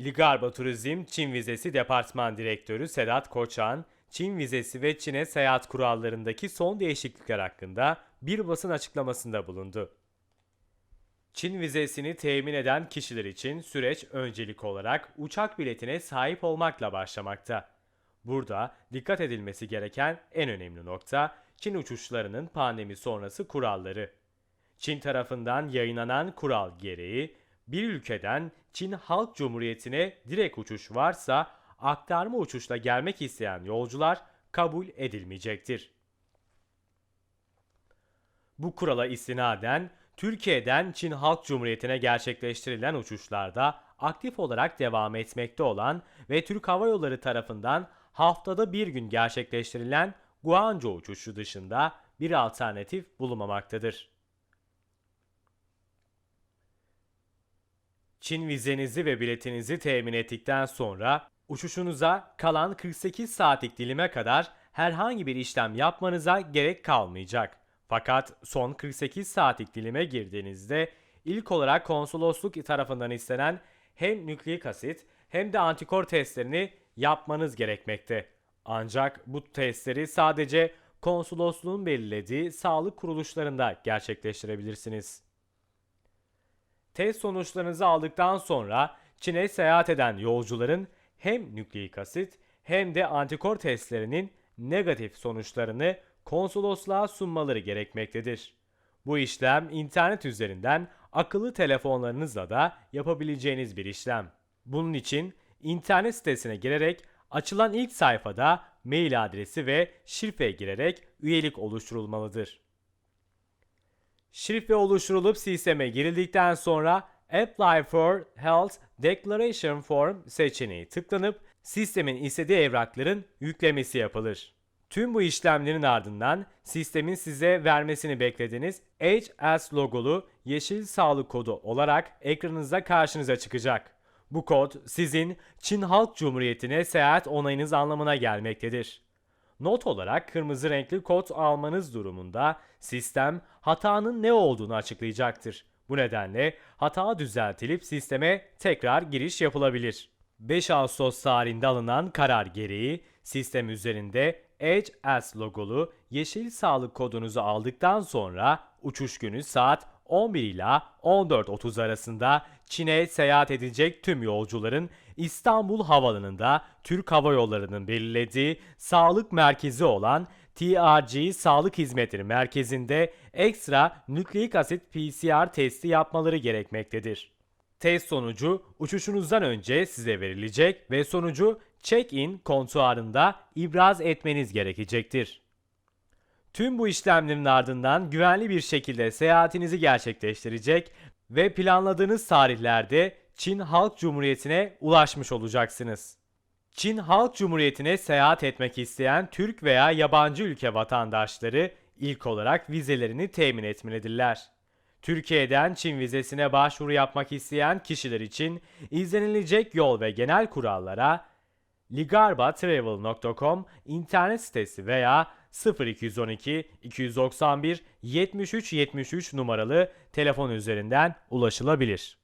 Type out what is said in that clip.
Ligarba Turizm Çin Vizesi Departman Direktörü Sedat Koçan, Çin vizesi ve Çin'e seyahat kurallarındaki son değişiklikler hakkında bir basın açıklamasında bulundu. Çin vizesini temin eden kişiler için süreç öncelik olarak uçak biletine sahip olmakla başlamakta. Burada dikkat edilmesi gereken en önemli nokta Çin uçuşlarının pandemi sonrası kuralları. Çin tarafından yayınlanan kural gereği bir ülkeden Çin Halk Cumhuriyeti'ne direkt uçuş varsa aktarma uçuşla gelmek isteyen yolcular kabul edilmeyecektir. Bu kurala istinaden Türkiye'den Çin Halk Cumhuriyeti'ne gerçekleştirilen uçuşlarda aktif olarak devam etmekte olan ve Türk Hava Yolları tarafından haftada bir gün gerçekleştirilen Guangzhou uçuşu dışında bir alternatif bulunmamaktadır. Çin vizenizi ve biletinizi temin ettikten sonra uçuşunuza kalan 48 saatlik dilime kadar herhangi bir işlem yapmanıza gerek kalmayacak. Fakat son 48 saatlik dilime girdiğinizde ilk olarak konsolosluk tarafından istenen hem nükleik asit hem de antikor testlerini yapmanız gerekmekte. Ancak bu testleri sadece konsolosluğun belirlediği sağlık kuruluşlarında gerçekleştirebilirsiniz. Test sonuçlarınızı aldıktan sonra Çin'e seyahat eden yolcuların hem nükleik asit hem de antikor testlerinin negatif sonuçlarını konsolosluğa sunmaları gerekmektedir. Bu işlem internet üzerinden akıllı telefonlarınızla da yapabileceğiniz bir işlem. Bunun için internet sitesine girerek açılan ilk sayfada mail adresi ve şifre girerek üyelik oluşturulmalıdır. Şifre oluşturulup sisteme girildikten sonra Apply for Health Declaration Form seçeneği tıklanıp sistemin istediği evrakların yüklemesi yapılır. Tüm bu işlemlerin ardından sistemin size vermesini beklediğiniz HS logolu yeşil sağlık kodu olarak ekranınızda karşınıza çıkacak. Bu kod sizin Çin Halk Cumhuriyeti'ne seyahat onayınız anlamına gelmektedir. Not olarak kırmızı renkli kod almanız durumunda sistem hatanın ne olduğunu açıklayacaktır. Bu nedenle hata düzeltilip sisteme tekrar giriş yapılabilir. 5 Ağustos tarihinde alınan karar gereği sistem üzerinde HS logolu yeşil sağlık kodunuzu aldıktan sonra uçuş günü saat 11 ila 14.30 arasında Çin'e seyahat edecek tüm yolcuların İstanbul Havaalanı'nda Türk Hava Yolları'nın belirlediği sağlık merkezi olan TRG Sağlık Hizmetleri Merkezi'nde ekstra nükleik asit PCR testi yapmaları gerekmektedir. Test sonucu uçuşunuzdan önce size verilecek ve sonucu check-in kontuarında ibraz etmeniz gerekecektir. Tüm bu işlemlerin ardından güvenli bir şekilde seyahatinizi gerçekleştirecek ve planladığınız tarihlerde Çin Halk Cumhuriyeti'ne ulaşmış olacaksınız. Çin Halk Cumhuriyeti'ne seyahat etmek isteyen Türk veya yabancı ülke vatandaşları ilk olarak vizelerini temin etmelidirler. Türkiye'den Çin vizesine başvuru yapmak isteyen kişiler için izlenilecek yol ve genel kurallara ligarbatravel.com internet sitesi veya 0212 291 73 73 numaralı telefon üzerinden ulaşılabilir.